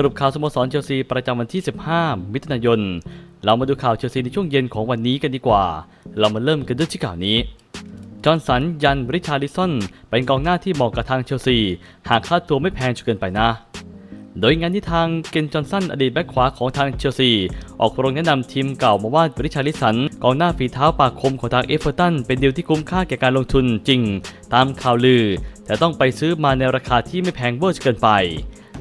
สรุปข่าวสโมสรเชลซีประจำวันที่ 15 มิถุนายน เรามาดูข่าวเชลซีในช่วงเย็นของวันนี้กันดีกว่า เรามาเริ่มกันด้วยที่ข่าวนี้ จอห์นสันยันริชาร์ลิสันเป็นกองหน้าที่เหมาะกับทางเชลซี หากค่าตัวไม่แพงจนเกินไปนะ โดยงานที่ทางเกนจอห์นสันอดีตแบ็คขวาของทางเชลซี ออกโรงแนะนำทีมเก่ามาว่าริชาร์ลิสันกองหน้าฝีเท้าปากคมของทางเอฟเวอร์ตันเป็นดีลที่คุ้มค่าแก่การลงทุนจริง ตามข่าวลือ แต่ต้องไปซื้อมาในราคาที่ไม่แพงเวอร์จนเกินไป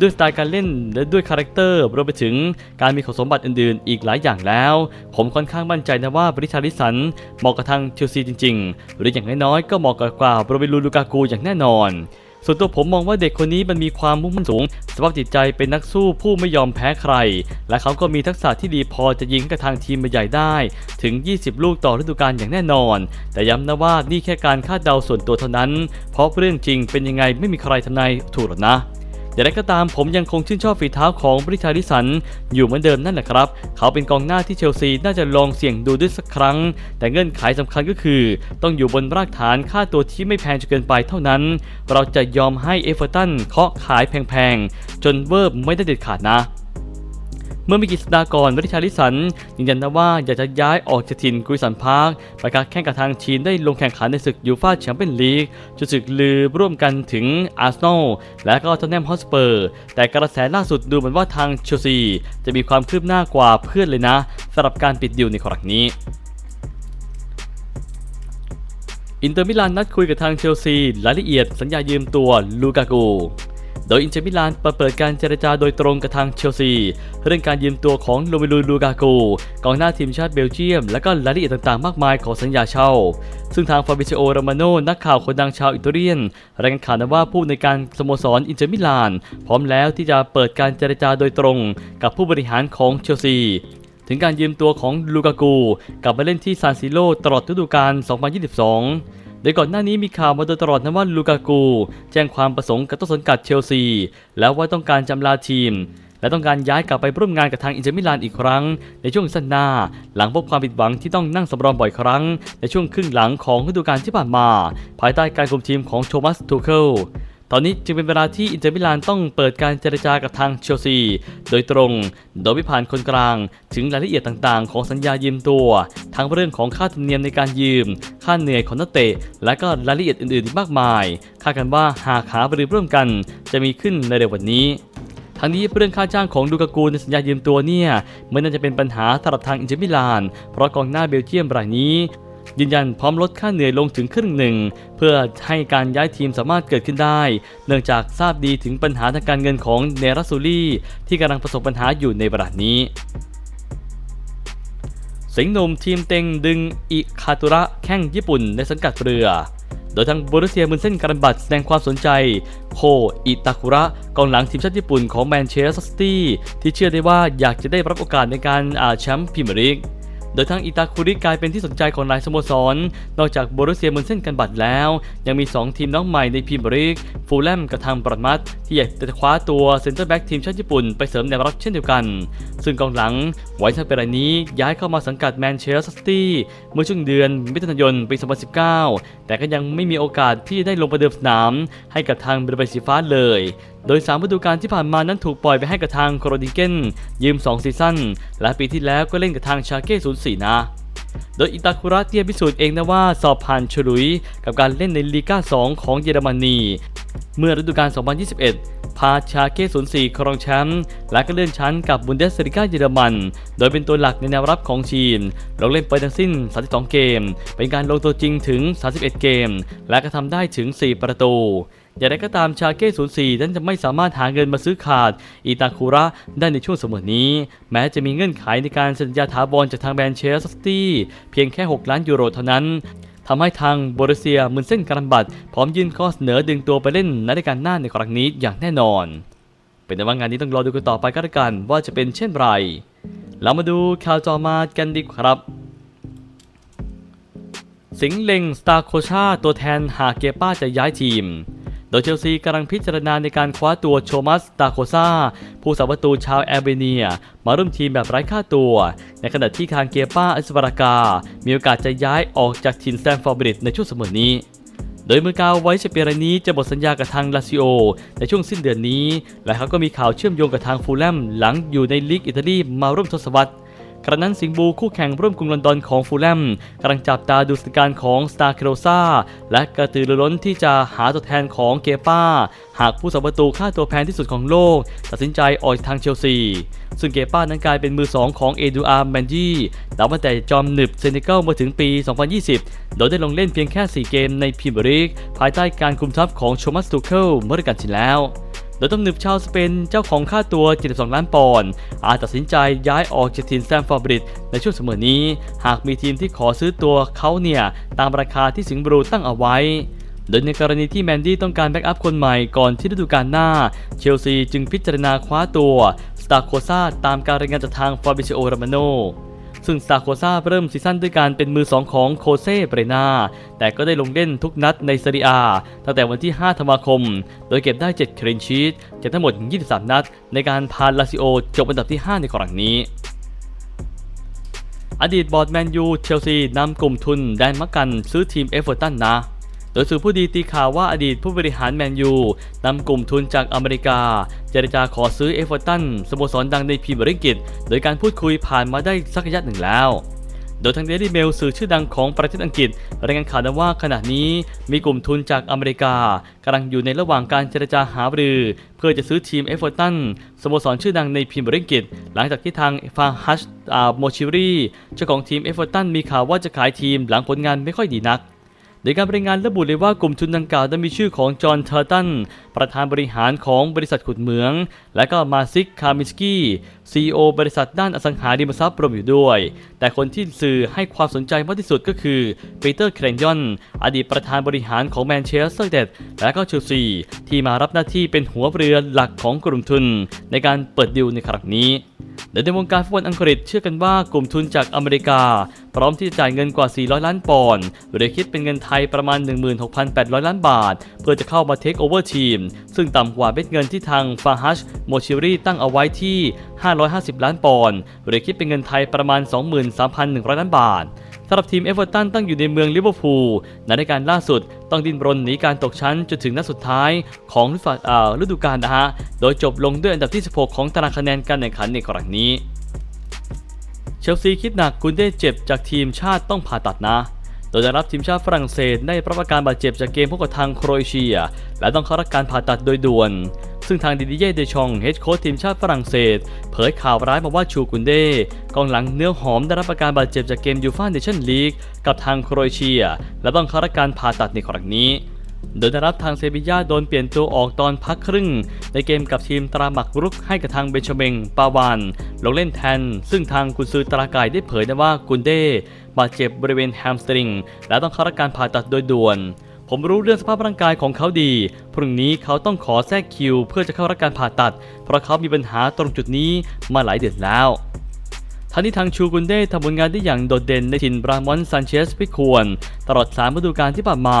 ด้วยสไตล์การเล่นและด้วยคาแรคเตอร์รวมไปถึงการมีคุณสมบัติอื่นๆ อีกหลายอย่างแล้ว ผมค่อนข้างมั่นใจนะว่าบริชาริสันเหมาะกับทางเชลซีจริง ๆ หรืออย่างน้อยๆก็เหมาะกับกว่าโรเบลูลูกากูอย่างแน่นอนส่วนตัวผมมองว่าเด็กคนนี้มันมีความมุ่งมั่นสูง สภาพจิตใจเป็นนักสู้ผู้ไม่ยอมแพ้ใคร และเขาก็มีทักษะที่ดีพอจะยิงกับทางทีมใหญ่ได้ ถึง 20 ลูกต่อฤดูกาลอย่างแน่นอน แต่ย้ำนะว่านี่แค่การคาดเดาส่วนตัวเท่านั้น เพราะเรื่องจริงเป็นยังไงไม่มีใครทำนายถูกหรอกนะ อย่างไรก็ตามผมยังคงชื่นชอบฝีเท้าของบริชาริสัน อยู่เหมือนเดิมนั่นแหละครับ เขาเป็นกองหน้าที่เชลซีน่าจะลองเสี่ยงดูด้วยสักครั้ง แต่เงื่อนไขสำคัญก็คือ ต้องอยู่บนรากฐานค่าตัวที่ไม่แพงจนเกินไปเท่านั้น เราจะยอมให้เอเวอร์ตันเคาะขายแพงๆ จนเวิร์บไม่ได้เด็ดขาดนะ มื่อไม่กี่สัปดาห์ก่อนริชาริสันยืนยันนะว่าอยากจะย้ายออกจากถิ่นกุยสันพาร์คไปการแข่งกับทางชีนได้ลงแข่งขันในศึกยูฟ่าแชมเปี้ยนลีกจนศึกลือร่วมกันถึงอาร์เซนอลและก็ทอตแนมฮอสเปอร์ แต่กระแสล่าสุดดูเหมือนว่าทางเชลซีจะมีความคืบหน้ากว่าเพื่อนเลยนะสำหรับการปิดดิวในครั้งนี้อินเตอร์มิลานนัดคุยกับทางเชลซีรายละเอียดสัญญายืมตัวลูกากู โดยอินเตอร์มิลานเปิดการเจรจาโดยตรงกับทางเชลซี เรื่องการยืมตัวของโรเมลูลูกาโกกองหน้าทีมชาติเบลเยียม และก็รายละเอียดต่างๆ มากมายของสัญญาเช่า ซึ่งทางฟาบิซิโอโรมาโนนักข่าวคนดังชาวอิตาเลียนรายงานข่าวนะว่าผู้ในการสโมสรอินเตอร์มิลาน พร้อมแล้วที่จะเปิดการเจรจาโดยตรง กับผู้บริหารของเชลซีถึงการยืมตัวของลูกากูกลับมาเล่นที่ซานซิโร่ตลอดฤดูกาล2022 โดยก่อนหน้านี้มีข่าวมาโดยตลอดนะว่าลูกากู แจ้งความประสงค์กับต้นสังกัดเชลซี แล้วว่าต้องการจำลาทีม และต้องการย้ายกลับไปร่วมงานกับทางอินเตอร์มิลานอีกครั้ง ในช่วงสั้นหน้า หลังพบความผิดหวังที่ต้องนั่งสำรองบ่อยครั้ง ในช่วงครึ่งหลังของฤดูกาลที่ผ่านมา ภายใต้การคุมทีมของโทมัสทูเคิลตอนนี้จึงเป็นเวลาที่อินเตอร์มิลานต้องเปิดการเจรจากับทางเชลซี โดยตรง โดยไม่ผ่านคนกลาง ถึงรายละเอียดต่างๆ ของสัญญายืมตัว ทั้งเรื่องของค่าธรรมเนียมในการยืม ค่าเหนื่อยของนักเตะ และก็รายละเอียดอื่นๆอีกมากมาย คาดกันว่าหากหาบริร่วมกันจะมีขึ้นในเร็ววันนี้ทั้งนี้เรื่องค่าจ้างของดูกากูในสัญญายืมตัวเนี่ยไม่น่าจะเป็นปัญหาสำหรับทางอินเตอร์มิลาน เพราะกองหน้าเบลเยียมรายนี้ ยืนยันพร้อมลดค่าเหนื่อยลงถึงครึ่งหนึ่ง เพื่อให้การย้ายทีมสามารถเกิดขึ้นได้ เนื่องจากทราบดีถึงปัญหาทางการเงินของเนรัสซูรี่ที่กำลังประสบปัญหาอยู่ในเวลานี้ สิงห์หนุ่มทีมเต็งดึงอิคาตุระแข้งญี่ปุ่นในสังกัดเรือ โดยทางบรุเซียมุนเส้นการบัตแสดงความสนใจ โคอิตาคุระกองหลังทีมชาติญี่ปุ่นของแมนเชสเตอร์ซิตี้ที่เชื่อได้ว่าอยากจะได้รับโอกาสในการอาแชมป์พรีเมียร์ลีก โดยทั้งอิตาคุริกลายเป็นที่สนใจของหลายสโมสร นอกจากโบรุเซียมุนเส้นกันบัตแล้ว ยังมี 2 ทีมน้องใหม่ในพรีเมียร์ลีกฟูลแลมกับทางบรัดมัดที่อยากจะคว้าตัวเซ็นเตอร์แบ็กทีมชาติญี่ปุ่นไปเสริมแนวรับเช่นเดียวกัน ซึ่งกองหลังไวท์ทันเปรายนี้ย้ายเข้ามาสังกัดแมนเชสเตอร์ซิตี้เมื่อช่วงเดือนมิถุนายนปี 2019 แต่ก็ยังไม่มีโอกาสที่ได้ลงประเดิมสนาม ให้กับทางเบรเบสีฟ้าเลย โดย3ฤดูกาลที่ผ่านมานั้นถูกปล่อยไปให้กับทางโครดิเกนยืม 2 ซีซั่น และปีที่แล้วก็เล่นกับทางชาเก้04 นะ โดยอิตาคุระเตียพิสูจน์เองนะว่าสอบผ่านฉลุย กับการเล่นในลีกา2 ของเยอรมนี เมื่อฤดูกาล 2021 พาชาเก้04 ครองแชมป์และก็เลื่อนชั้นกับบุนเดสลิก้าเยอรมัน โดยเป็นตัวหลักในแนวรับของทีมลงเล่นไปทั้งสิ้น 32 เกม เป็นการลงตัวจริงถึง 31 เกม และก็ทำได้ถึง 4 ประตู อย่างไรก็ตามชาเก้04 นั้นจะไม่สามารถหาเงินมาซื้อขาดอิตาคุระได้ในช่วงเสมอนี้ แม้จะมีเงื่อนไขในการสัญญาถาวรจากทางแบรนด์เชสตี้เพียงแค่ 6 ล้านยูโรเท่านั้นทำให้ทางโบรุเซียมึนเส้นการบัตพร้อมยื่นข้อเสนอดึงตัวไปเล่นในรายการหน้าในครั้งนี้อย่างแน่นอน เป็นแต่ว่างานนี้ต้องรอดูกันต่อไปก็แล้วกันว่าจะเป็นเช่นไร เรามาดูข่าวจอมากันดีกว่าครับสิงเล็งสตาร์โคชาตัวแทนหากเกป้าจะย้ายทีม โดยเชลซีกำลังพิจารณาในการคว้าตัวโชมัสตาโคซาผู้สาประตูชาวแอลเบเนีย มาร่วมทีมแบบไร้ค่าตัว ในขณะที่คางเกียป้าอัสบารากา มีโอกาสจะย้ายออกจากทีมแซมฟอร์บริดในช่วงเสมอนี้โดยมือกาวไว้เชเปรนี้จะหมดสัญญากับทางลาซิโอ ในช่วงสิ้นเดือนนี้ และเขาก็มีข่าวเชื่อมโยงกับทางฟูลแลมหลังอยู่ในลีกอิตาลีมาร่วมทศวรรษ กระนั้นสิงบูคู่แข่งร่วมกรุงลอนดอนของฟูลแลมกำลังจับตาดูสถานการณ์ของสตาร์เคโรซาและกระตือรือร้นที่จะหาตัวแทนของเกป้า หากผู้สัประตูค่าตัวแพงที่สุดของโลก ตัดสินใจออกทางเชลซี ซึ่งเกป้านั้นกลายเป็นมือสองของเอดูอาร์แมนจี้นับตั้งแต่จอมหนึบเซนเกัลมาถึงปี 2020 โดยได้ลงเล่นเพียงแค่ 4 เกมในพรีเมียร์ลีกภายใต้การคุมทัพของโชมัสตูเคิลเมื่อกาลที่แล้ว ดยต้องหนึบชาวสเปนเจ้าของค่าตัว 72 ล้านปอนด์อาจตัดสินใจย้ายออกจากทีมแซมฟอร์บริดในช่วงเสมอนี้ หากมีทีมที่ขอซื้อตัวเขาเนี่ยตามราคาที่สิงห์บรูตั้งเอาไว้โดยในกรณีที่แมนดี้ต้องการแบ็กอัพคนใหม่ก่อนที่ฤดูกาลหน้า เชลซีจึงพิจารณาคว้าตัว สตาโคซาตามการรายงานจากทางฟาบิซิโอรามโน ซึ่งซาโคซาเริ่มซีซั่นด้วยการเป็นมือสองของโคเซ่เบรนาแต่ก็ได้ลงเล่นทุกนัดในซีเรียตั้งแต่วันที่ 5 ธันวาคม โดยเก็บได้7คลีนชีตจากทั้งหมด 23 นัด ในการพาลาซิโอจบอันดับที่ 5 ในครั้งนี้อดีตบอร์ดแมนยูเชลซีนำกลุ่มทุนแดนมักกันซื้อทีมเอฟเวอร์ตันนะ โดยสื่อผู้ดีตีข่าวว่าอดีตผู้บริหารแมนยูนำกลุ่มทุนจากอเมริกา เจรจาขอซื้อเอฟเวอร์ตันสโมสรดังในพรีเมียร์ลีกโดยการพูดคุยผ่านมาได้สักระยะหนึ่งแล้วโดยทางเดลี่เมลสื่อชื่อดังของประเทศอังกฤษรายงานข่าวว่าขณะนี้มีกลุ่มทุนจากอเมริกากำลังอยู่ในระหว่างการเจรจาหารือ เพื่อจะซื้อทีมเอฟเวอร์ตันสโมสรชื่อดังในพรีเมียร์ลีกหลังจากที่ทางฟาฮัชโมชิรีเจ้าของทีมเอฟเวอร์ตันมีข่าวว่าจะขายทีมหลังผลงานไม่ค่อยดีนัก โดยการรายงานระบุเลยว่ากลุ่มทุนดังกล่าวนั้มีชื่อของจอห์นเทอร์ตัน ประธานบริหารของบริษัทขุดเหมือง และก็มาซิก คามิสกี้ซีอบริษัทด้านอสังหาริมทรัพย์รวมอยู่ด้วย แต่คนที่สื่อให้ความสนใจมากที่สุดก็คือปีเตอร์เครนยอน อดีตประธานบริหารของแมนเชสเตอร์เดดและก็เชลซีที่มารับหน้าที่เป็นหัวเรือหลักของกลุ่มทุน ในการเปิดดิวในครั้งนี้ โดยในวงการฟุตบอลอังกฤษเชื่อกันว่ากลุ่มทุนจากอเมริกา พร้อมที่จะจ่ายเงินกว่า 400 ล้านปอนด์หรือคิดเป็นเงินไทยประมาณ 16,800 ล้านบาท เพื่อจะเข้ามาเทคโอเวอร์ทีม ซึ่งต่ำกว่าเบ็ดเงินที่ทางฟาฮัชโมชิรีตั้งเอาไว้ที่ 550 ล้านปอนด์หรือคิดเป็นเงินไทยประมาณ 23,100 ล้านบาทำหรับทีมเอเวอร์ตันตั้งอยู่ในเมืองลิเวอร์พูลในรายการล่าสุดต้องดิ้นรนหนีการตกชั้นจนถึงนัดสุดท้ายของฤดูกาลนะฮะ โดยจบลงด้วยอันดับที่ 16 ของตารางคะแนนการแข่งขันในครั้งนี้ เชลซีคิดหนักกุนเด้เจ็บจากทีมชาติต้องผ่าตัดนะโดยได้รับทีมชาติฝรั่งเศสได้รับอาการบาดเจ็บจากเกมพบกับทางโครเอเชีย และต้องเข้ารับการผ่าตัดโดยด่วน ซึ่งทางดิดิเย่เดชองเฮดโค้ชทีมชาติฝรั่งเศส เผยข่าวร้ายมาว่าชูกุนเด้กองหลังเนื้อหอมได้รับอาการบาดเจ็บจากเกมยูฟ่าเนชั่นลีกกับทางโครเอเชีย และต้องเข้ารับการผ่าตัดในครั้งนี้โดยได้รับทางเซบีย่าโดนเปลี่ยนตัวออกตอนพักครึ่ง ในเกมกับทีมตราหมักรุกให้กับทางเบนชเมงปาวานลงเล่นแทน ซึ่งทางกุนซือตรากายได้เผยนะว่ากุนเด้บาดเจ็บบริเวณแฮมสตริง และต้องเข้ารับการผ่าตัดโดยด่วน ผมรู้เรื่องสภาพร่างกายของเขาดี พรุ่งนี้เขาต้องขอแทรกคิว เพื่อจะเข้ารับการผ่าตัด เพราะเขามีปัญหาตรงจุดนี้มาหลายเดือนแล้วทั้งนี้ทางชูกุนเด้ทำผลงานได้อย่างโดดเด่นในถิ่นบรามอนซานเชสพิควร ตลอด3ฤดูกาลที่ผ่านมา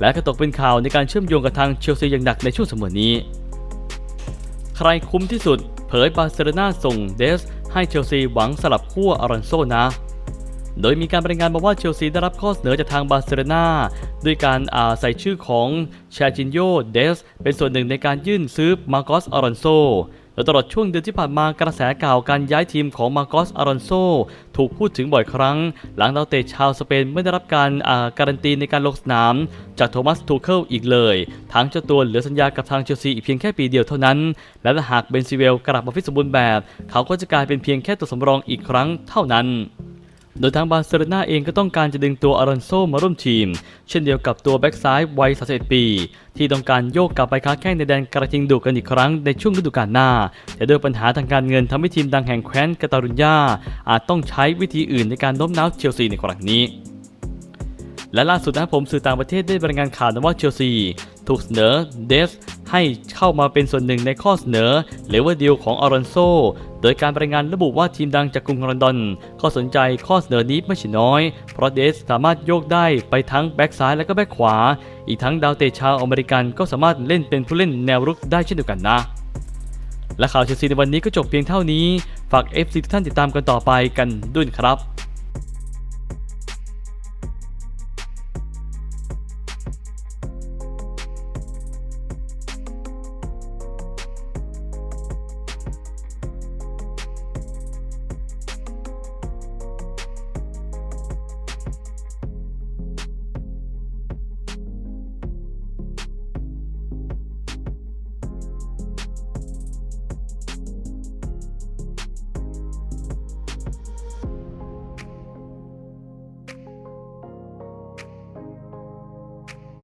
และก็ตกเป็นข่าวในการเชื่อมโยงกับทางเชลซีอย่างหนักในช่วงสมอนี้ ใครคุ้มที่สุด เผยบาร์เซโลนาส่งเดส ให้เชลซีหวังสลับขั้วอารอนโซนะ โดยมีการรายงานมาว่าเชลซีได้รับข้อเสนอจากทางบาร์เซโลนาด้วยการาใส่ชื่อของชาจินโยเดส เป็นส่วนหนึ่งในการยื่นซื้อมาโกสอารอนโซโดยตลอดช่วงเดือนที่ผ่านมากระแสข่าวการย้ายทีมของมาโกสอารอนโซถูกพูดถึงบ่อยครั้ง หลังดาวเตะชาวสเปนไม่ได้รับการาการันตีในการลงสนาม จากโทมัสทูเคิลอีกเลย ทั้งเจ้าตัวเหลือสัญญากับทางเชลซีอีกเพียงแค่ปีเดียวเท่านั้น และหากเบนซิเวลกลับมาฟิตสมบูรณ์แบบ เขาก็จะกลายเป็นเพียงแค่ตัวสำรองอีกครั้งเท่านั้น โดยทางบาร์เซโลนาเองก็ต้องการจะดึงตัวอารอนโซมาร่วมทีม เช่นเดียวกับตัวแบ็กซ้ายวัย31ปี ที่ต้องการโยกกลับไปค้าแข้งในแดนกระทิงดุกันอีกครั้งในช่วงฤดูกาลหน้า แต่ด้วยปัญหาทางการเงินทำให้ทีมดังแห่งแคว้นกาตาลุญญาอาจต้องใช้วิธีอื่นในการโน้มน้าวเชลซีในครั้งนี้และล่าสุดนะครับผมสื่อต่างประเทศได้รายงานข่าวนะว่าเชลซีถูกเสนอเดสให้เข้ามาเป็นส่วนหนึ่งในข้อเสนอเลเวอร์ดีลของอารอนโซ โดยการรายงานระบุว่าทีมดังจากกรุงลอนดอนก็สนใจข้อเสนอนี้ไม่ใช่น้อย เพราะเดสสามารถโยกได้ไปทั้งแบ็กซ้ายและก็แบ็กขวา อีกทั้งดาวเตะชาวอเมริกันก็สามารถเล่นเป็นผู้เล่นแนวรุกได้เช่นเดียวกันนะ และข่าวเชลซีในวันนี้ก็จบเพียงเท่านี้ ฝาก FC ทุกท่านติดตามกันต่อไปกันด้วยครับ